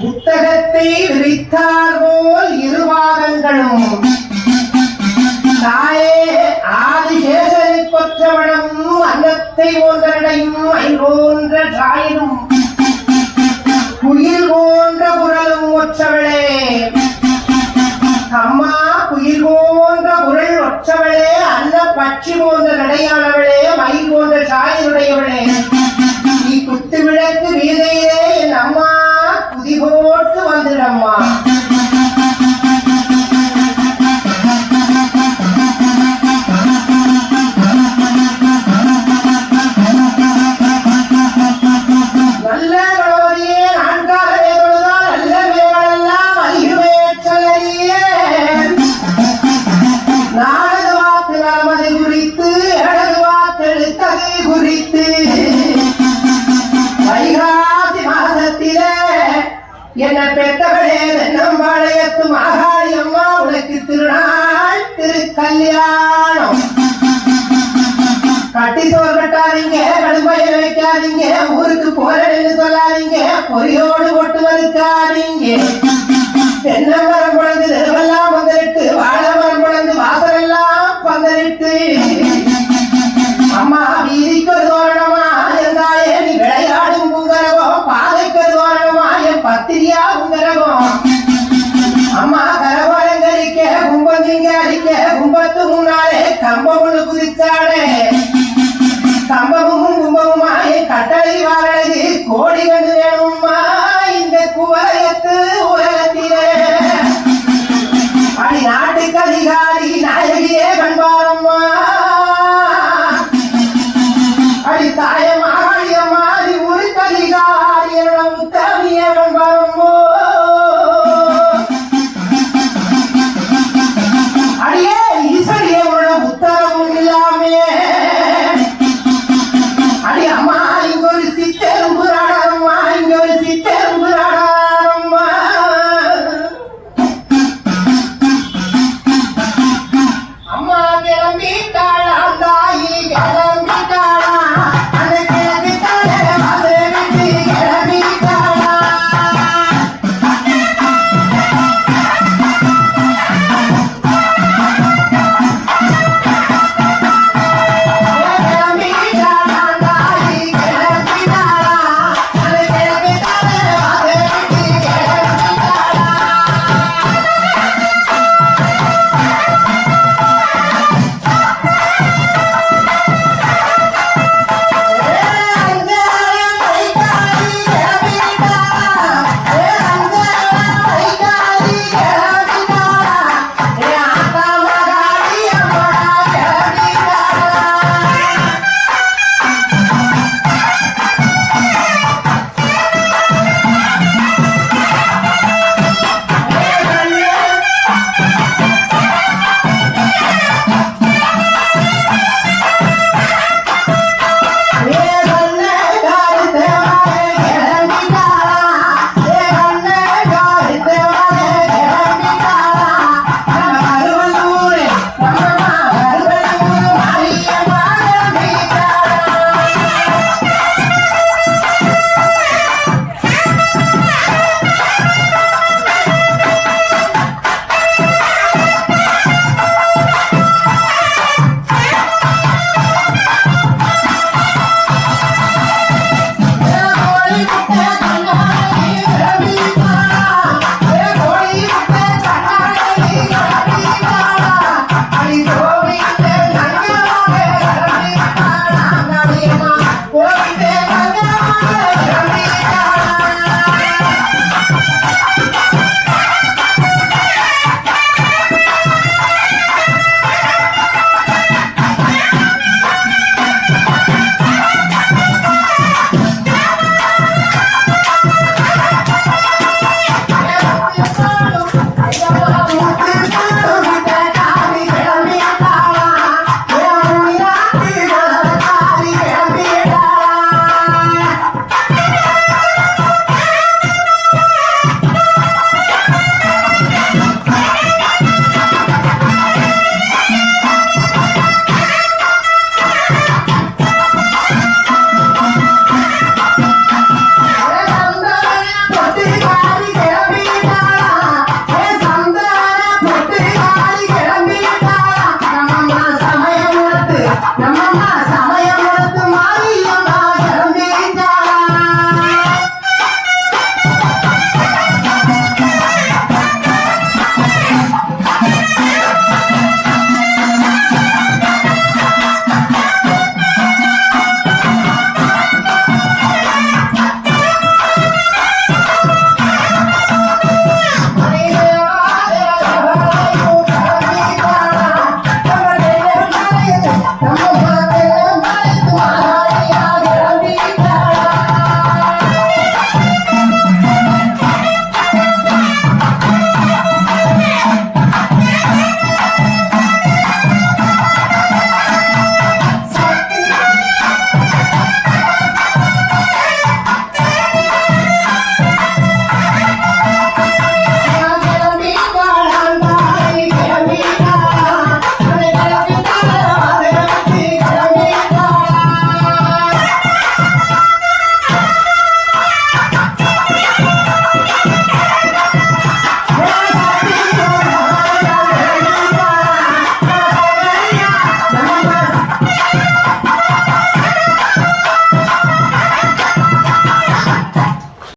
புத்தகத்தை விரித்தார் போல் இருவாதங்களும் தாயே ஆதிசேஷனை கொற்றவனும் அன்னத்தை போன்றடையும் ஐ போன்ற தாயினும் என்ன பெற்றவளே தென்னம்பாளையத்து மாகாளி அம்மா உனக்கு திருநாள் திரு கல்யாணம் கட்டி சோறு கட்டாதீங்க கடுமைய வைக்காதீங்க ஊருக்கு போறேன்னு சொல்லாதீங்க. திரியா உதரவம் அம்மா கரவாலங்கரிக்க கும்பந்திங்க அடிக்க கும்பத்து முன்னாலே கம்பமுன்னு குதிச்சாடே. கம்பமும் கும்பமுமாய் கட்டளை வாரழகு கோடி வந்து வேணுமா இந்த குவரை.